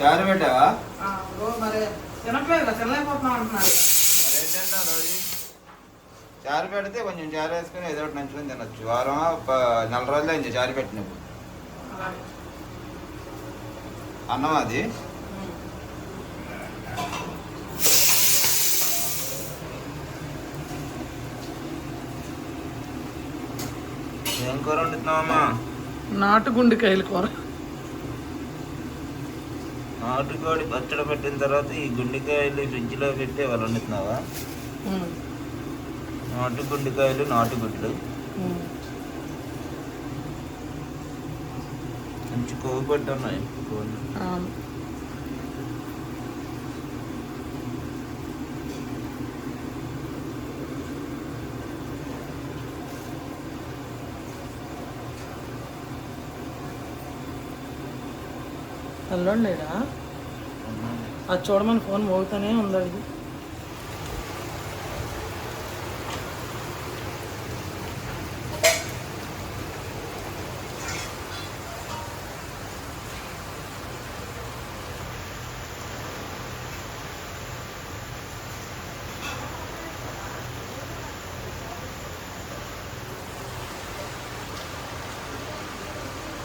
చారు పెట్టావా? మరి తినట్లేదు కదా, తినలేకపోతున్నాం అంటున్నారు మరి ఏంటంటే రోజు చారు పెడితే కొంచెం చారు వేసుకుని ఏదో ఒకటి నంచుకొని తినొచ్చు. వారం నెల రోజులు అయింది చారు పెట్టినప్పుడు. అన్నం అది. ఏం కూర వండుతున్నావమ్మా? నాటు గుండెకాయల కూర. నాటుకోడి పచ్చడి పెట్టిన తర్వాత ఈ గుండెకాయలు ఫ్రిడ్జ్లో పెట్టి వాళ్ళు వండుతున్నావా. నాటు గుండెకాయలు నాటుగుడ్లు. మంచి కొవ్వు పట్టి అల్లోడు లేడా? అది చూడమని ఫోన్ మోగుతూనే ఉంది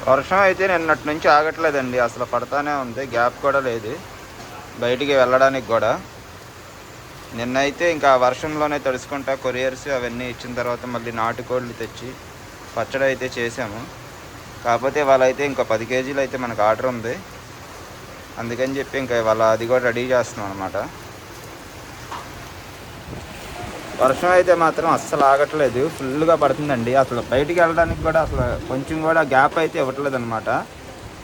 వర్షం అయితే నిన్నటి నుంచి ఆగట్లేదండి. అసలు పడతానే ఉంది. గ్యాప్ కూడా లేదు. బయటికి వెళ్ళడానికి కూడా. నిన్నైతే ఇంకా వర్షంలోనే తడుచుకుంటా కొరియర్స్ అవన్నీ ఇచ్చిన తర్వాత మళ్ళీ నాటుకోళ్ళు తెచ్చి పచ్చడి అయితే చేసాము కాకపోతే వాళ్ళైతే ఇంకా పది కేజీలు అయితే మనకు ఆర్డర్ ఉంది. అందుకని చెప్పి ఇంకా వాళ్ళ అది కూడా రెడీ చేస్తున్నాం అనమాట వర్షం అయితే మాత్రం అస్సలు ఆగట్లేదు. ఫుల్గా పడుతుందండి. అసలు బయటికి వెళ్ళడానికి కూడా అసలు కొంచెం కూడా గ్యాప్ అయితే ఇవ్వట్లేదు అనమాట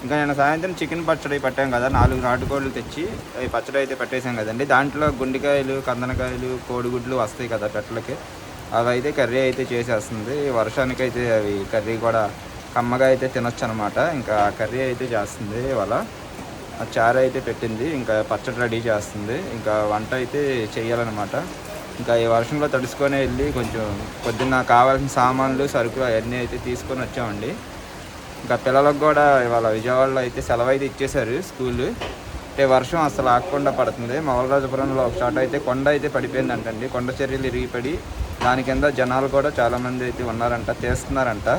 ఇంకా నేను సాయంత్రం చికెన్ పచ్చడి పెట్టాం కదా నాలుగు నాటుకోళ్ళు తెచ్చి పచ్చడి అయితే పెట్టేసాం కదండి. దాంట్లో గుండెకాయలు కందనకాయలు కోడిగుడ్లు వస్తాయి కదా పెట్టలకి. అవి అయితే కర్రీ అయితే చేసేస్తుంది. వర్షానికి అయితే అవి కర్రీ కూడా కమ్మగా అయితే తినొచ్చు అనమాట ఇంకా కర్రీ అయితే చేస్తుంది ఇవాళ. ఆ చారు అయితే పెట్టింది. ఇంకా పచ్చడి రెడీ చేస్తుంది. ఇంకా వంట అయితే చెయ్యాలన్నమాట ఇంకా ఈ వర్షంలో తడుచుకొని వెళ్ళి కొంచెం పొద్దున్న కావాల్సిన సామాన్లు సరుకులు అవన్నీ అయితే తీసుకొని వచ్చామండి. ఇంకా పిల్లలకు కూడా ఇవాళ విజయవాడలో అయితే సెలవు అయితే ఇచ్చేశారు స్కూల్. అంటే వర్షం అసలు ఆగకుండా పడుతుంది. మొగలరాజపురంలో ఒక చోట అయితే కొండ అయితే పడిపోయిందంటండి. కొండ చర్యలు ఇరిగిపడి దాని కింద జనాలు కూడా చాలామంది అయితే ఉన్నారంట తీస్తున్నారంట.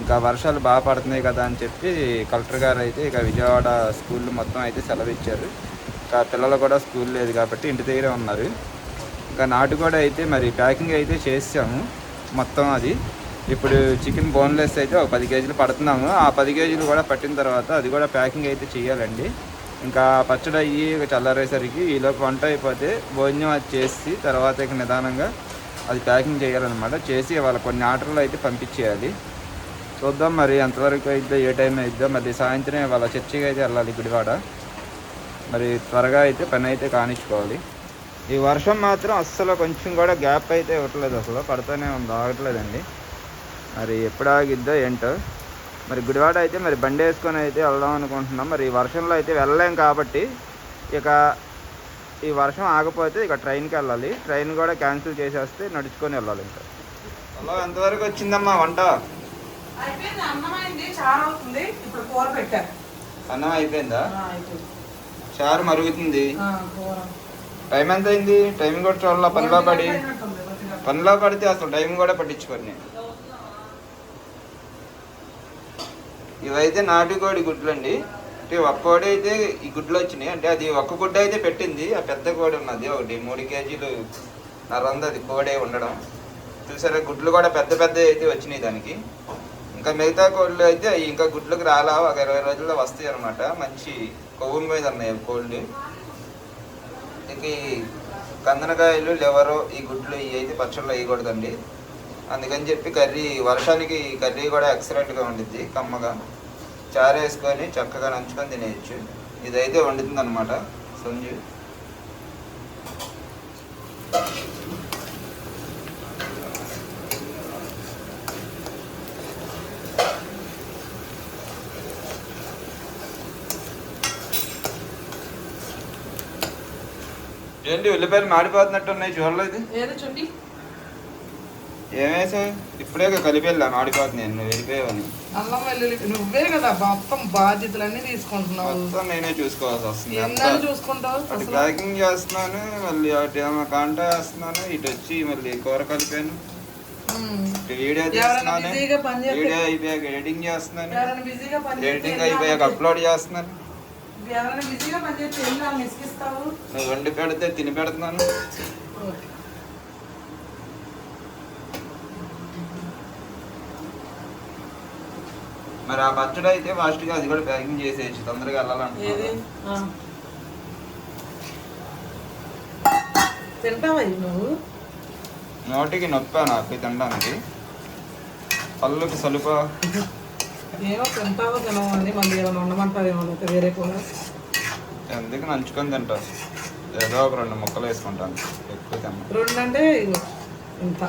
ఇంకా వర్షాలు బాగా పడుతున్నాయి కదా అని చెప్పి కలెక్టర్ గారు అయితే ఇక విజయవాడ స్కూల్ మొత్తం అయితే సెలవు ఇచ్చారు ఇంకా పిల్లలు కూడా స్కూల్ లేదు కాబట్టి ఇంటి దగ్గరే ఉన్నారు. ఇంకా నాటుకోడి అయితే మరి ప్యాకింగ్ అయితే చేసాము. మొత్తం అది. ఇప్పుడు చికెన్ బోన్లెస్ అయితే ఒక పది కేజీలు పడుతున్నాము. ఆ పది కేజీలు కూడా పట్టిన తర్వాత అది కూడా ప్యాకింగ్ అయితే చేయాలండి. ఇంకా పచ్చడి అయ్యి చల్లారేసరికి ఈలోపు వంట అయిపోతే భోజనం అది చేసి తర్వాత ఇక నిదానంగా అది ప్యాకింగ్ చేయాలన్నమాట. చేసి వాళ్ళ కొన్ని ఆర్డర్లు అయితే పంపించేయాలి. చూద్దాం మరి ఎంతవరకు అయిద్దో ఏ టైం అయిద్దో. మరి సాయంత్రం వాళ్ళ చర్చికి అయితే వెళ్ళాలి గుడివాడ. మరి త్వరగా అయితే పని అయితే కానిచ్చుకోవాలి. ఈ వర్షం మాత్రం అస్సలు కొంచెం కూడా గ్యాప్ అయితే ఇవ్వట్లేదు అసలు. పడుతూనే ఉంది ఆగట్లేదండి. మరి ఎప్పుడు ఆగిద్దో ఏంటో. మరి గుడివాడ అయితే మరి బండి వేసుకొని అయితే వెళ్దాం అనుకుంటున్నాం. మరి ఈ వర్షంలో అయితే వెళ్ళలేం కాబట్టి ఇక ఈ వర్షం ఆగపోతే ఇక ట్రైన్కి వెళ్ళాలి. ట్రైన్ కూడా క్యాన్సిల్ చేసేస్తే నడుచుకొని వెళ్ళాలి ఇంకా. హలో ఎంతవరకు వచ్చిందమ్మా వంట? అయిపోయింది అన్నం అయింది చారు అవుతుంది. ఇప్పుడు కూర పెట్టారు అన్నం అయిపోయిందా? ఆ, అయిపోయింది. చారు మరుగుతుంది. ఆ, కూర. టైం ఎంత అయింది టైం కూడా చూడాల పనిలో పడి. పనిలో పడితే అసలు టైం కూడా పట్టించుకోరు నేను. ఇవైతే నాటుకోడి గుడ్లు అండి అంటే ఒక్క కోడి అయితే ఈ గుడ్లు వచ్చినాయి. అంటే అది ఒక్క గుడ్డ అయితే పెట్టింది. ఆ పెద్ద కోడి ఉన్నది. ఒకటి మూడు కేజీలు నర ఉంది అది కోడే ఉండడం. చూసారా గుడ్లు కూడా పెద్ద పెద్ద అయితే వచ్చినాయి దానికి. ఇంకా మిగతా కోళ్ళు అయితే ఇంకా గుడ్లకు రాలా. ఒక ఇరవై రోజుల్లో వస్తాయి అనమాట మంచి కొవ్వు మీద ఉన్నాయి కోళ్ళు. ఇక ఈ కందనకాయలు లివరు ఈ గుడ్లు ఇవి అయితే పచ్చళ్ళు వేయకూడదండి. అందుకని చెప్పి కర్రీ వర్షానికి ఈ కర్రీ కూడా ఎక్సలెంట్గా ఉండిద్ది కమ్మగా. చారు వేసుకొని చక్కగా నంచుకొని తినేయచ్చు. ఇదైతే వండుతుంది అనమాట సంజు ఏంటి ఉల్లిపాయలు మాడిపోతున్నట్టు ఉన్నాయి చూడలేదు ఏమేసావు ఇప్పుడే కలిపి వెళ్ళాను ఆడిపోతుంది నేను నువ్వు వెళ్ళిపోయావని. అల్లం వెల్లుల్లి నువ్వే కదా మొత్తం బాధ్యతలన్నీ తీసుకుంటున్నావు. మొత్తం నేనే చూసుకోవాల్సి వస్తుంది చూసుకుంటావు అటు? ప్యాకింగ్ చేస్తున్నాను మళ్ళీ అటు ఏమో కాంటా వేస్తున్నాను ఇటు వచ్చి మళ్ళీ కూర కలిపాను. వీడియో తీస్తున్నాను వీడియో అయిపోయాక ఎడిటింగ్ చేస్తున్నాను ఎడిటింగ్ అయిపోయాక అప్లోడ్ చేస్తున్నాను. ఎవరైనా బిజీగా నువ్వు వండి పెడితే తిని పెడుతున్నాను. మరి ఆ పచ్చడి అయితే ఫాస్ట్గా అది కూడా ప్యాకింగ్ చేసేయచ్చు తొందరగా. తింటావా నువ్వు? నోటికి నొప్పి నాకు తినడానికి. పళ్ళుకి సలుప. ఏమో తింటావో తినవో అని మళ్ళీ ఏమైనా ఉండమంటావేమో లేకపోతే వేరే కూడా ఎందుకు నంచుకొని తింటా ఏదో ఒక రెండు ముక్కలు వేసుకుంటాను. ఎక్కువ తిన్నా. రెండు అంటే ఇంత.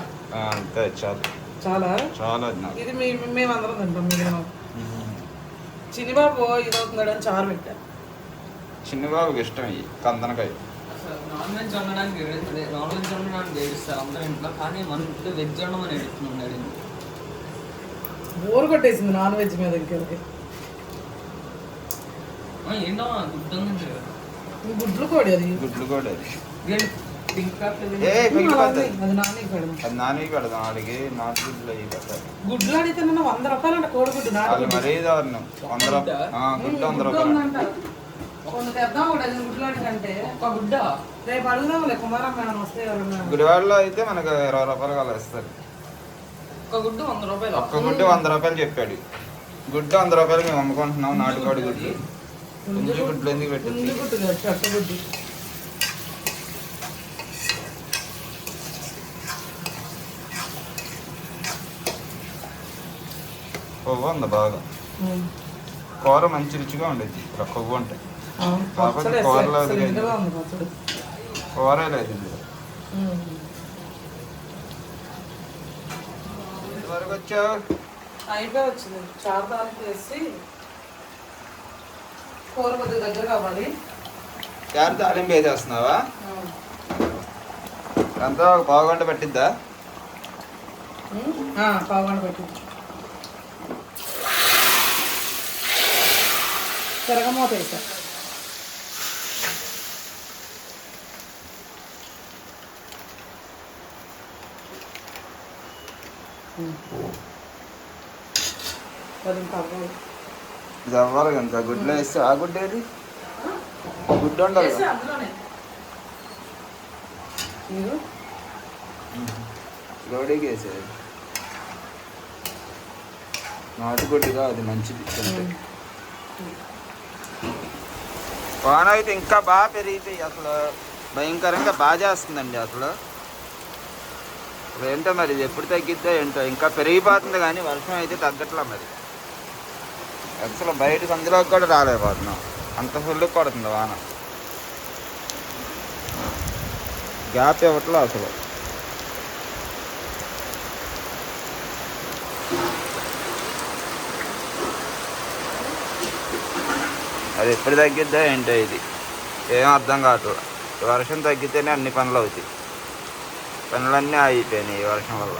అంతే చాలు. చాలా? చాలా ఇది మీ మేమందరం తింటాం మేము చినిబాబు ఇది అవుతున్నాడు అని చారు పెట్టా. చిన్నబాబుకి ఇష్టం ఇవి కందనకాయ. నాన్ వెజ్ వండడానికి నాన్ వెజ్ వండడానికి అందరూ ఇంట్లో. కానీ మన ఇంట్లో వెజ్ వండమని ఏడుస్తున్నాడు బోరు కొట్టేసింది నాన్ వెజ్ మీద గుర్తుంది గుడ్లు కోడి అది. గుడ్లు కూడా అది. పెడదాం. నాటు గుడ్లు అవి గుడ్లు అడిగితే నన్ను వంద రూపాయలు అంట కోడిగుడ్డు నాటు వాళ్ళు మరీ దారుణం. వంద రూపాయలు ఆ, గుడ్డు వంద రూపాయలు. గుడివాడలో అయితే మనకు ఇరవై రూపాయలు అలా ఇస్తారు ఒక గుడ్డు వంద రూపాయలు. ఒక్క గుడ్డు వంద రూపాయలు చెప్పాడు. గుడ్డు వంద రూపాయలు మేము అమ్ముకుంటున్నాం నాటుకోడి గుడ్లు పుంజు గుడ్లు ఎందుకు పెట్టింది గుడ్డు గుడ్డు. కొవ్వు ఉంది బాగా. కూర మంచి రుచిగా ఉండేది ఇలా కొవ్వు ఉంటాయి కాకపోతే కూరలో కూరే లేదు. ఇందులో వచ్చావు అయిపోయి వచ్చింది. చారు దానికి వేసి కూర కొద్దిగా దగ్గర కావాలి చారు తాలింపు వేసేస్తున్నావా. అంతా ఒక పావు గంట పట్టిద్దా? ఉమ్. ఆ, పావుగంట పెట్టి తిరగమూత వేసా అది ఇంకా అవ్వాలి. ఇది అవ్వాలి కనుక గుడ్లో వేస్తే ఆ గుడ్డు ఏది? గుడ్డు ఉండాలి. లోడీకి వేసేది. నాటుగుడ్డుగా అది మంచిది. వాన అయితే ఇంకా బాగా పెరిగిపోయి అసలు భయంకరంగా బాగా చేస్తుందండి అసలు. ఏంటో మరి ఇది ఎప్పుడు తగ్గిద్దో ఏంటో. ఇంకా పెరిగిపోతుంది కానీ వర్షం అయితే తగ్గట్లా మరి. అసలు బయట సందులోకి కూడా రాలేకపోతున్నాం అంత ఫుల్కి కొడుతుంది వాన. గ్యాప్ ఇవ్వట్లే అసలు. అది ఎప్పుడు తగ్గిద్దో ఏంటో ఇది. ఏం అర్థం కావట్లేదు వర్షం తగ్గితేనే అన్ని పనులు అవుతాయి. పనులన్నీ ఆగిపోయినాయి ఈ వర్షం వల్ల.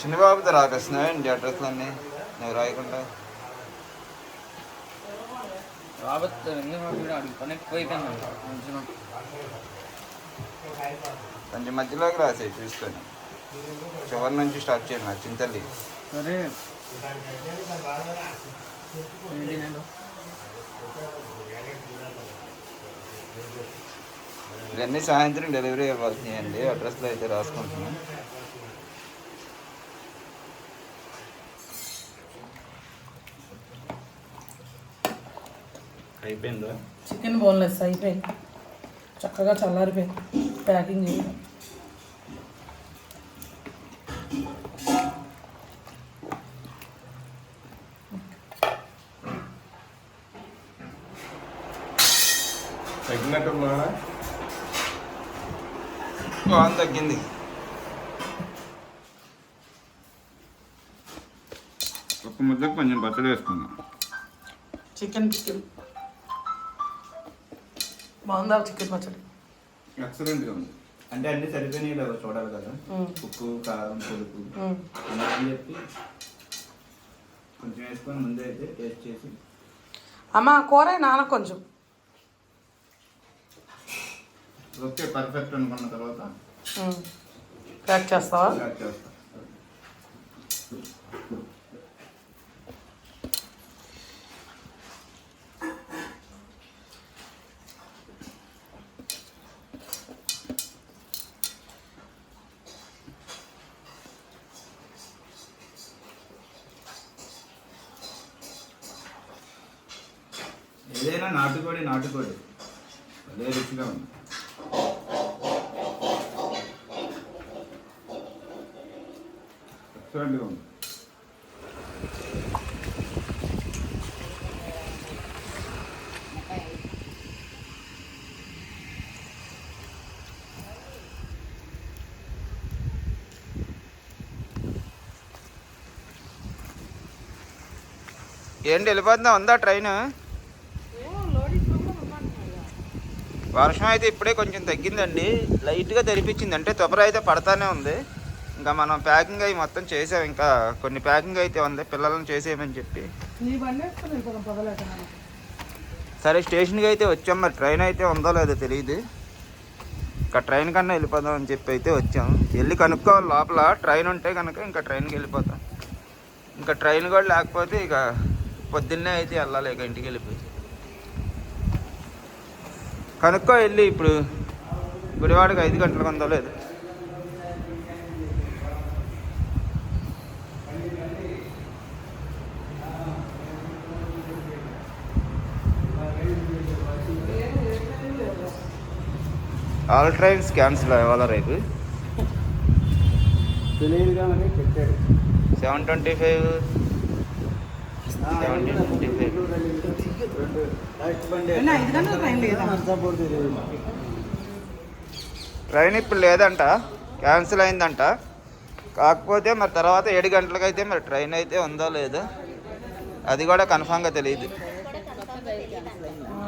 చిన్నబాబుతో రాకేస్తున్నాయండి అడ్రస్లన్నీ? నువ్వు రాయకుండా? కొంచెం కొంచెం మధ్యలోకి రాసేయి చూసుకొని. చివరి నుంచి స్టార్ట్ చేయండి నా చింతల్లి సరే ఏంటి నేను ఇవన్నీ సాయంత్రం డెలివరీ ఇవ్వాల్సినాయండి అడ్రస్లో అయితే రాసుకుంటున్నాం. అయిపోయిందా? చికెన్ బోన్లెస్ అయిపోయింది. చక్కగా చల్లారిపోయింది. ప్యాకింగ్ చేయడం తగ్గింది. ఒక ముద్దకు కొంచెం పచ్చడి వేసుకుందాం. చికెన్ చికెన్ బాగుందా చికెన్ పచ్చడి? ఎక్సలెంట్గా ఉంది. అంటే అన్ని సరిపోయినాయి లేవో చూడాలి కదా. ఉప్పు కారం పులుపు. మ్మ్. అని చెప్పి కొంచెం వేసుకొని ముందే అయితే టేస్ట్ చేసి. అమ్మ కూర నాన్న కొంచెం. ఓకే పర్ఫెక్ట్ అనుకున్న తర్వాత. ప్యాక్ చేస్తావా? ఏదైనా నాటుకోడి నాటుకోడి. అదే రుచిగా ఉంది. ఎక్సలెంట్గా ఉంది ఏంటి వెళ్ళిపోతుందా? ఉందా ట్రైన్? వర్షం అయితే ఇప్పుడే కొంచెం తగ్గిందండి. లైట్గా తెరిపించింది. అంటే తొపర అయితే పడతానే ఉంది. ఇంకా మనం ప్యాకింగ్ అయి మొత్తం చేసాం. ఇంకా కొన్ని ప్యాకింగ్ అయితే ఉంది. పిల్లలను చేసేయమని చెప్పి. సరే స్టేషన్కి అయితే వచ్చాం. మరి ట్రైన్ అయితే ఉందో లేదో తెలియదు ఇంకా ట్రైన్ కన్నా వెళ్ళిపోదాం అని చెప్పి అయితే వచ్చాం. వెళ్ళి కనుక్కోవాలి లోపల. ట్రైన్ ఉంటే కనుక ఇంకా ట్రైన్కి వెళ్ళిపోతాం. ఇంకా ట్రైన్ కూడా లేకపోతే ఇక పొద్దున్నే అయితే వెళ్ళాలి ఇక ఇంటికి వెళ్ళిపోయి. కనుక్కో వెళ్ళి ఇప్పుడు గుడివాడకి ఐదు గంటలకు ఉందో లేదు. ఆల్ ట్రైన్స్ క్యాన్సిల్ అవ్వాలా రేపు? తెలియదు కానీ పెట్టాడు. Seven twenty five. Seventeen? Train ఇప్పుడు లేదంట. క్యాన్సిల్ అయిందంట. కాకపోతే మరి తర్వాత ఏడు గంటలకైతే మరి ట్రైన్ అయితే ఉందో లేదో? అది కూడా కన్ఫామ్గా తెలియదు అప్పటికప్పుడు వచ్చిందంట వాళ్ళకి ఎంతో ఆ,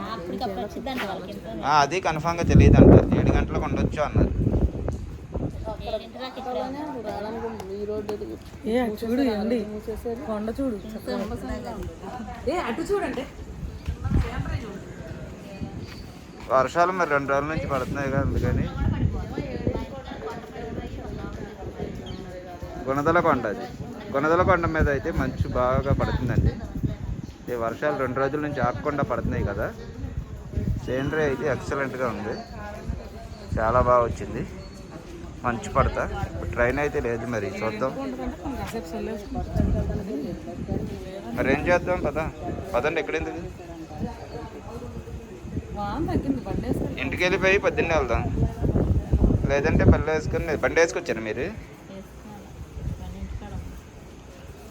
అది కన్ఫామ్గా తెలియదు అంట ఏడు గంటలకు ఉండొచ్చు అన్నారు చూడు కొండ చూడు. ఏ అటు చూడండి. వర్షాలు మరి రెండు రోజుల నుంచి పడుతున్నాయి కదా అందుకని. గుణదల కొండ అది. గుణదల కొండ మీద అయితే మంచు బాగా పడుతుందండి. ఈ వర్షాలు రెండు రోజుల నుంచి ఆగకుండా పడుతున్నాయి కదా. సీనరీ అయితే ఎక్సలెంట్గా ఉంది. చాలా బాగా వచ్చింది. మంచు పడతా. ట్రైన్ అయితే లేదు మరి. చూద్దాం. మరి ఏం చేద్దాం? పద. పదండి బండి వేసుకొని ఇంటికి వెళ్ళిపోయి పొద్దున్నే వెళ్దాం. లేదంటే పల్లె వేసుకుని బండి వేసుకొచ్చారు మీరు.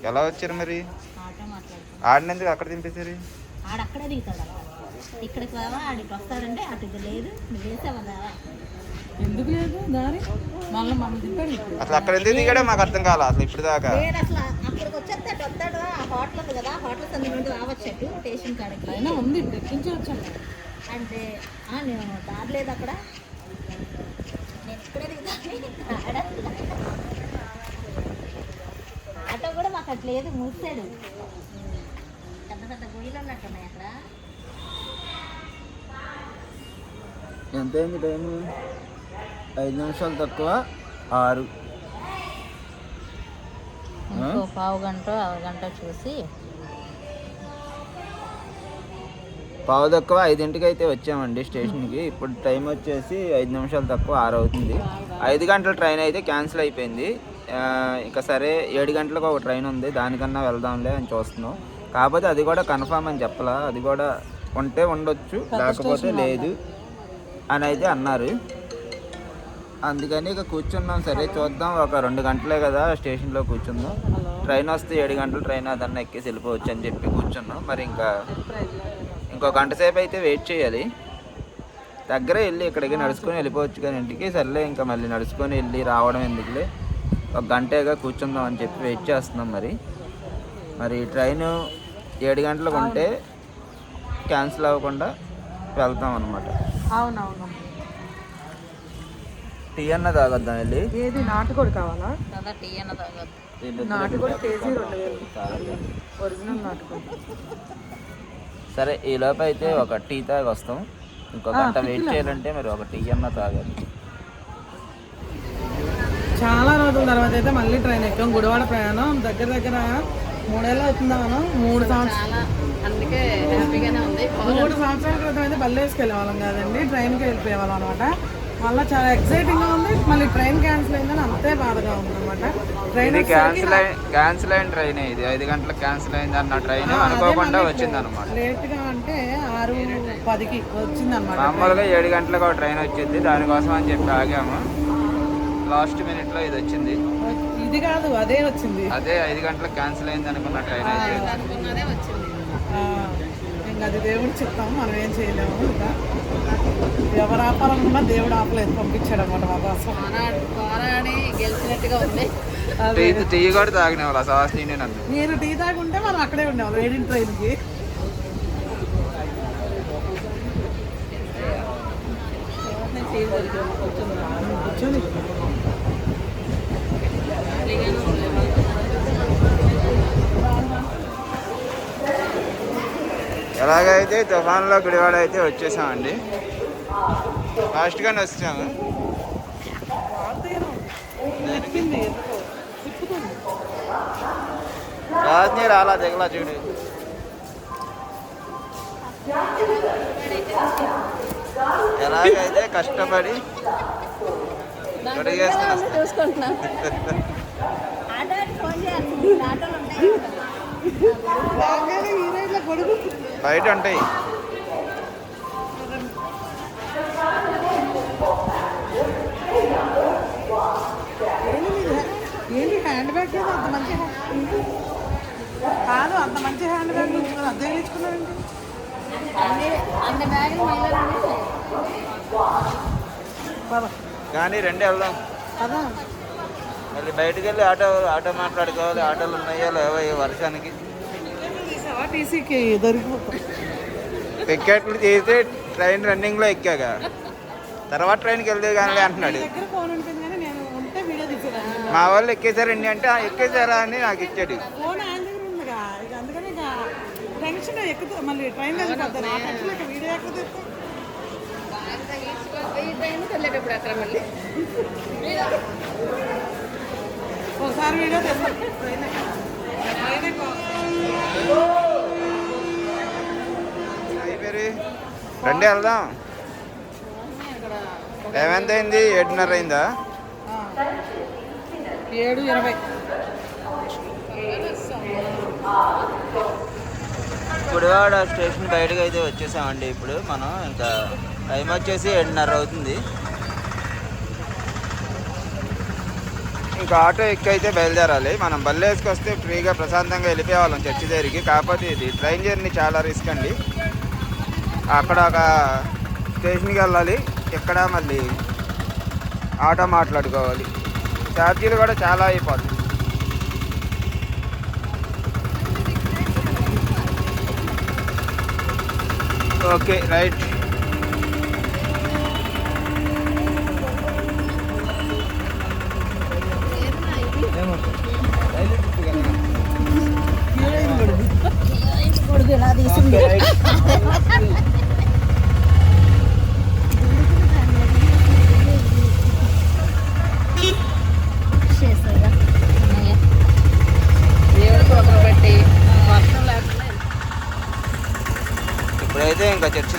ఎలా వచ్చారు మరి? ఆడినందుకు అక్కడ దింపేశారు? ఇక్కడికి రావా ఆడికి వస్తారంటే అటు ఇది లేదు నువ్వు వేసావా రావా ఎందుకు లేదు దారి? మళ్ళీ మమ్మల్ని దింపాడు ఇప్పుడు. అసలు అక్కడ ఎందుకు దిగాడో మాకు అర్థం కాల అసలు ఇప్పుడు దాకా. అసలు అక్కడికి వచ్చేస్తే అటు వస్తాడు ఆ హోటల్ ఉంది కదా హోటల్ సంది నుండి రావచ్చట్టు స్టేషన్ కాడికి. అయినా ఉంది ఎక్కించి వచ్చాను. అంటే ఆ, నేను దారి లేదు అక్కడ. నేను ఇక్కడే దిగుతాను. ఆటో కూడా మాకు అట్లా లేదు మూసాడు పెద్ద పెద్ద గుడిలు ఉన్నట్టున్నాయి అక్కడ. ఎంత అయింది టైము? ఐదు నిమిషాలు తక్కువ? ఆరు. పావు గంట అరగంట చూసి. పావు తక్కువ ఐదింటికి అయితే వచ్చామండి స్టేషన్కి. ఇప్పుడు టైం వచ్చేసి ఐదు నిమిషాలు తక్కువ ఆరు అవుతుంది. ఐదు గంటల ట్రైన్ అయితే క్యాన్సిల్ అయిపోయింది. ఇంకా సరే ఏడు గంటలకు ఒక ట్రైన్ ఉంది. దానికన్నా వెళ్దాంలే అని చూస్తున్నాం. కాకపోతే అది కూడా కన్ఫామ్ అని చెప్పలా. అది కూడా ఉంటే ఉండొచ్చు లేకపోతే లేదు. అని అయితే అన్నారు. అందుకని ఇక కూర్చున్నాం సరే చూద్దాం. ఒక రెండు గంటలే కదా స్టేషన్లో కూర్చుందాం. ట్రైన్ వస్తే ఏడు గంటలు ట్రైన్ అదన్నా ఎక్కేసి వెళ్ళిపోవచ్చు అని చెప్పి కూర్చున్నాం. మరి ఇంకా ఇంకో గంట సేపు అయితే వెయిట్ చేయాలి. దగ్గరే వెళ్ళి ఇక్కడికి నడుచుకొని వెళ్ళిపోవచ్చు కానీ ఇంటికి. సర్లే ఇంకా మళ్ళీ నడుచుకొని వెళ్ళి రావడం ఎందుకులే. ఒక గంటేగా కూర్చుందాం అని చెప్పి వెయిట్ చేస్తున్నాం మరి. మరి ట్రైన్ ఏడు గంటలకు ఉంటే క్యాన్సిల్ అవ్వకుండా వెళ్తాం అనమాట అవునవును. టీ అన్న తాగొద్దాం వెళ్ళి ఏది నాటుకోడి కావాలా? కదా టీ అన్న తాగదు నాటుకోడి కేజీ రెండు వేలు. ఒరిజినల్ నాటుకోడి. సరే ఈ లోపు అయితే ఒక టీ తాగి వస్తాం ఇంకో గంట వెయిట్ చేయాలంటే మరి ఒక టీ అన్న తాగాలి చాలా రోజుల తర్వాత అయితే మళ్ళీ ట్రైన్ ఎక్కాం. గుడివాడ ప్రయాణం దగ్గర దగ్గర మూడేళ్ళు అవుతుందా మనం? మూడు సంవత్సరాలు అందుకే హ్యాపీగానే ఉంది. మూడు సంవత్సరాల క్రితం అయితే బళ్ళు వేసుకెళ్ళే వాళ్ళం కాదండి ట్రైన్కి వెళ్ళిపోయేవాళ్ళం అనమాట మళ్ళీ చాలా ఎక్సైటింగ్గా ఉంది మళ్ళీ ట్రైన్ క్యాన్సిల్ అయిందని అంతే బాధగా ఉంది అనమాట ట్రైన్ క్యాన్సిల్ క్యాన్సిల్ అయిన ట్రైన్ ఇది. ఐదు గంటలకు క్యాన్సిల్ అయింది అన్న ట్రైన్ అనుకోకుండా వచ్చింది అనమాట లేట్గా అంటే ఆరు పదికి వచ్చింది అనమాట మామూలుగా ఏడు గంటలకు ఒక ట్రైన్ వచ్చింది దానికోసం అని చెప్పి ఆగాము. లాస్ట్ మినిట్లో ఇది వచ్చింది. ఇది కాదు అదే వచ్చింది. అదే ఐదు గంటలకు క్యాన్సిల్ అయింది అనుకున్న ట్రైన్ అనుకున్నదే వచ్చింది. ఆ, ఇంకా అది దేవుడు చెప్తాము మనం ఏం చేయలేము ఇంకా. ఎవరు ఆపాలనుకున్నా దేవుడు ఆపలేదు పంపించాడు అనమాట మా కోసం పోరాడి గెలిచినట్టుగా ఉంది. టీ టీ కూడా తాగిన వాళ్ళు నన్ను మీరు టీ తాగుంటే మనం అక్కడే ఉండేవాళ్ళం ఏడింటి ట్రైన్కి. ఎలాగైతే తుఫాన్లో గుడివాడ అయితే వచ్చేసామండి ఫాస్ట్గానే వచ్చాము. రాజనీ రాలా దిగలా చూడు. ఎలాగైతే కష్టపడి చూసుకుంటున్నా ఫోన్ బయట ఉంటాయి. ఏంటి హ్యాండ్ బ్యాగ్ కదా అంత మంచి కాదు అంత మంచి హ్యాండ్ బ్యాగ్ నువ్వు అద్దె తెచ్చుకున్నావండి అన్ని బ్యాగులు బాబా కానీ రెండే వెళ్దాం. అదా మళ్ళీ బయటికి వెళ్ళి ఆటో ఆటో మాట్లాడుకోవాలి. ఆటోలు ఉన్నాయో లేవో వర్షానికి. తీసావా టీసీకి దొరికిపోతాం టికెట్లు తీసి ట్రైన్ రన్నింగ్లో ఎక్కాక. తర్వాత ట్రైన్కి వెళ్తే కానీ అంటున్నాడు. నీ దగ్గర ఫోన్ ఉంటుంది కానీ నేను ఉంటే వీడియో తీసేదాన్ని. మా వాళ్ళు ఎక్కేసారండి అంటే "ఆ, ఎక్కేసారా అని నాకు ఇచ్చాడు. ఒకసారి వీడియో అయిపోయి రండి వెళ్దాం. టైం ఎంత అయింది ఏడున్నర అయిందా. ఏడు ఇరవై. గుడివాడ స్టేషన్ బయటకు అయితే వచ్చేసామండి ఇప్పుడు మనం. ఇంకా టైం వచ్చేసి ఏడున్నర అవుతుంది. ఇంకా ఆటో ఎక్కి అయితే బయలుదేరాలి మనం బళ్ళు వేసుకొస్తే ఫ్రీగా ప్రశాంతంగా వెళ్ళిపోయేవాళ్ళం చర్చి దగ్గరికి. కాకపోతే ఇది ట్రైన్ జర్నీ చాలా రిస్క్ అండి. అక్కడ ఒక స్టేషన్కి వెళ్ళాలి. ఇక్కడ మళ్ళీ ఆటో మాట్లాడుకోవాలి. ఛార్జీలు కూడా చాలా అయిపోతుంది ఓకే రైట్.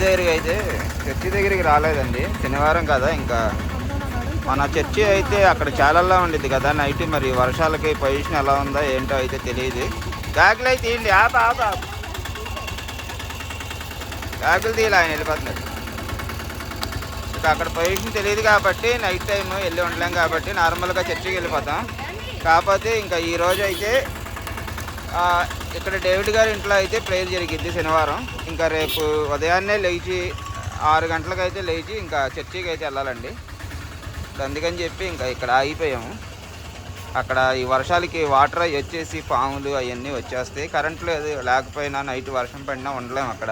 దగ్గరికి అయితే చర్చి దగ్గరికి రాలేదండి. శనివారం కదా ఇంకా. మన చర్చి అయితే అక్కడ చాలల్లా ఉండేది కదా నైట్ మరి వర్షాలకి పొజిషన్ ఎలా ఉందో ఏంటో అయితే తెలియదు బ్యాగులు అయితే తీయండి. ఆప ఆప ఆపు. తీయాలి ఆయన వెళ్ళిపోతున్నాడు. ఇక అక్కడ పొజిషన్ తెలియదు కాబట్టి నైట్ టైం వెళ్ళి ఉండలేం కాబట్టి నార్మల్గా చర్చికి వెళ్ళిపోతాం. కాకపోతే ఇంకా ఈరోజు అయితే ఇక్కడ డేవిడ్ గారి ఇంట్లో అయితే ప్రేయర్ జరిగింది శనివారం. ఇంకా రేపు ఉదయాన్నే లేచి ఆరు గంటలకు అయితే లేచి ఇంకా చర్చికి అయితే వెళ్ళాలండి. అందుకని చెప్పి ఇంకా ఇక్కడ ఆగిపోయాము. అక్కడ ఈ వర్షాలకి వాటర్ అవి వచ్చేసి పాములు అవన్నీ వచ్చేస్తాయి. కరెంట్ లేదు లేకపోయినా నైట్ వర్షం పడినా ఉండలేము అక్కడ.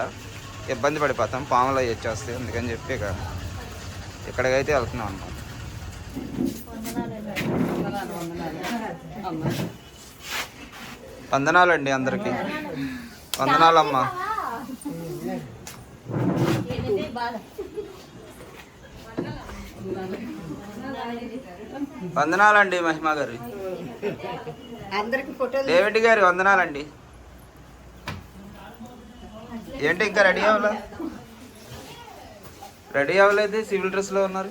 ఇబ్బంది పడిపోతాం పాములు అవి వచ్చేస్తాయి. అందుకని చెప్పి ఇక ఇక్కడికైతే వెళ్తున్నాం అన్నమాట. వందనాలండి అందరికీ. వందనాలమ్మా. వందనాలండి మహిమా గారు. డేవిడ్ గారి వందనాలండి. ఏంటి ఇంకా రెడీ అవ్వలే? రెడీ అవ్వలేదు సివిల్ డ్రెస్లో ఉన్నారు.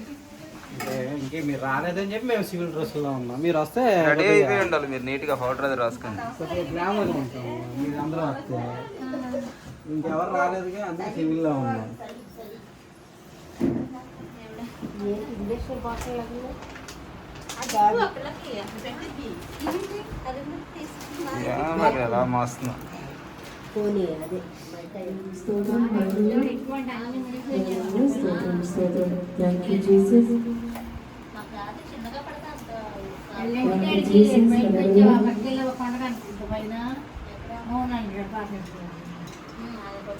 ఇంకే మీరు రాలేదని చెప్పి మేము సివిల్ డ్రెస్లో ఉన్నాం. మీరు వస్తే రెడీ అయిపోయి ఉండాలి మీరు నీట్గా పౌడర్ అది రాసుకోండి కొద్దిగా గ్లామర్ ఉంటాము మీరు అందరూ వస్తే. ఇంకెవరు రాలేదుగా అందుకే సివిల్లో ఉన్నాం. ఇండస్ట్రియల్ బాటిల్ యా, మరి ఎలా మోస్తున్నా పోనీ అదే. స్తోత్రం స్తోత్రం స్తోత్రం థ్యాంక్ యూ జీసస్.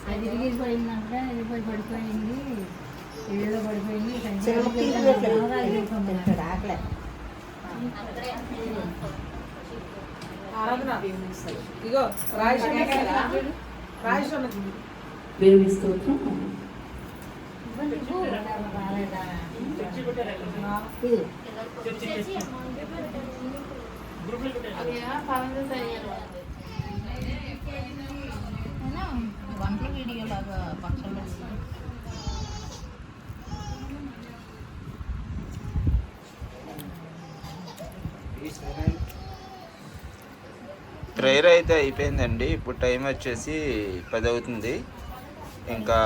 అది తిరిగి పోయిందంటే అది పోయి పడిపోయింది ఏదో పడిపోయింది ఆకలే. ఆరాధన ఇగో ఉన్నది దేవుని స్తోత్రం. ఇది వంటల వీడియో లాగా పక్షులు పెడుతుంది ప్రేయర్ అయితే అయిపోయిందండి. ఇప్పుడు టైం వచ్చేసి పది అవుతుంది ఇంకా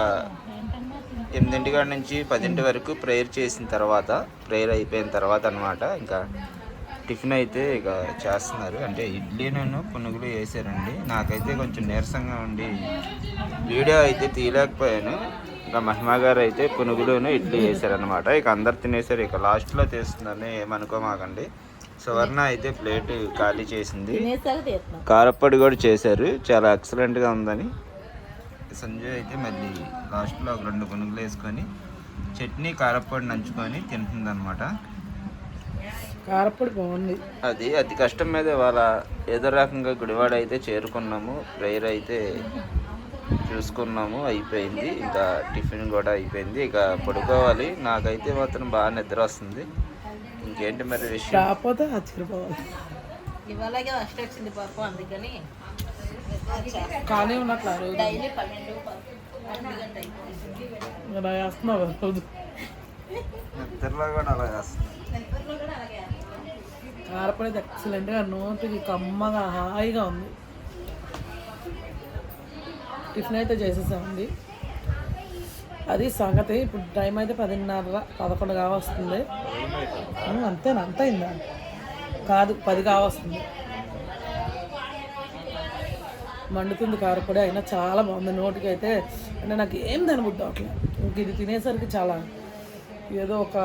ఎనిమిదింటి కాడ నుంచి పదింటి వరకు ప్రేయర్ చేసిన తర్వాత ప్రేయర్ అయిపోయిన తర్వాత అన్నమాట. ఇంకా టిఫిన్ అయితే ఇక చేస్తున్నారు. అంటే ఇడ్లీను పునుగులు వేసారండి. నాకైతే కొంచెం నీరసంగా ఉండి వీడియో అయితే తీయలేకపోయాను. ఇంకా మహిమా గారు అయితే పునుగులు ఇడ్లీ వేసారనమాట ఇక అందరు తినేసారు. ఇక లాస్ట్లో తీస్తుందని ఏమనుకోమాకండి. సువర్ణ అయితే ప్లేట్ ఖాళీ చేసింది. కారప్పొడి కూడా చేశారు. చాలా ఎక్సలెంట్గా ఉందని. సంజయ్ అయితే మళ్ళీ లాస్ట్లో ఒక రెండు పునుగులు వేసుకొని చట్నీ కారప్పొడి నంచుకొని తింటుందన్నమాట. కారపొడి బాగుంది. అది అతి కష్టం మీద ఇవాళ ఏదో రకంగా గుడివాడ అయితే చేరుకున్నాము. ప్రేయర్ అయితే చూసుకున్నాము. అయిపోయింది. ఇంకా టిఫిన్ కూడా అయిపోయింది. ఇక పడుకోవాలి. నాకైతే మాత్రం బాగా నిద్ర వస్తుంది. ఇంకేంటి మరి విషయం? కాకపోతే ఆశ్చర్యపోవాలి ఇవాళగే ఫస్ట్ వచ్చింది పాపం అందుకని కానీ ఉన్నట్లు ఆ రోజు. డైలీ పన్నెండు పన్నెండు గంట అయిపోయింది. ఇలా వేస్తున్నావు కదా రోజు. నిద్రలో కూడా అలా చేస్తుంది కారపొడి ఎక్సలెంట్గా నోటికి కమ్మగా హాయిగా ఉంది. టిఫిన్ అయితే చేసేసామండి. అది సంగతి. ఇప్పుడు టైం అయితే పదిన్నర పదకొండు కావస్తుంది. అంతేనా? అంత అయిందా? కాదు పది కావస్తుంది. మండుతుంది కారపొడి అయినా చాలా బాగుంది. నోటికి అయితే అంటే నాకు ఏం తినబుద్దు అట్లా ఇంక ఇది తినేసరికి చాలా ఏదో ఒక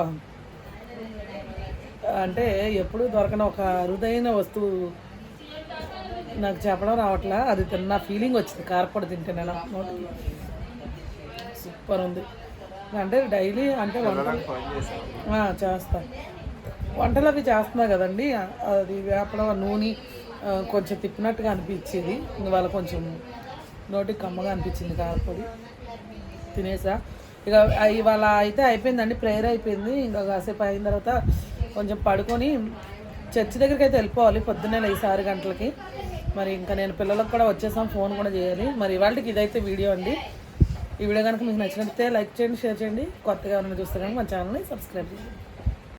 అంటే ఎప్పుడు దొరకని ఒక అరుదైన వస్తువు నాకు చెప్పడం రావట్లే. అది తిన్న ఫీలింగ్ వచ్చింది. కారపొడి తింటే నెల నోటికి. సూపర్ ఉంది. అంటే డైలీ అంటే వంటలు ఆ, చేస్తా. వంటలు అవి చేస్తున్నా కదండి. అది వేపడం నూనె కొంచెం తిప్పినట్టుగా అనిపించేది. ఇవాళ కొంచెం నోటికి కమ్మగా అనిపించింది కారపొడి తినేసా. ఇక ఇవాళ అయితే అయిపోయిందండి. ప్రేయర్ అయిపోయింది. ఇంకా కాసేపు అయిన తర్వాత కొంచెం పడుకొని చర్చి దగ్గరికి అయితే వెళ్ళిపోవాలి. పొద్దున్నే లేసి ఆరు గంటలకి. మరి ఇంకా నేను పిల్లలకు కూడా వచ్చేసాం. ఫోన్ కూడా చేయాలి. మరి ఇవాళకి ఇదైతే వీడియో అండి. ఈ వీడియో కనుక మీకు నచ్చినట్లయితే లైక్ చేయండి షేర్ చేయండి. కొత్తగా ఎవరైనా చూస్తే కనుక మన ఛానల్ని సబ్స్క్రైబ్ చేయండి.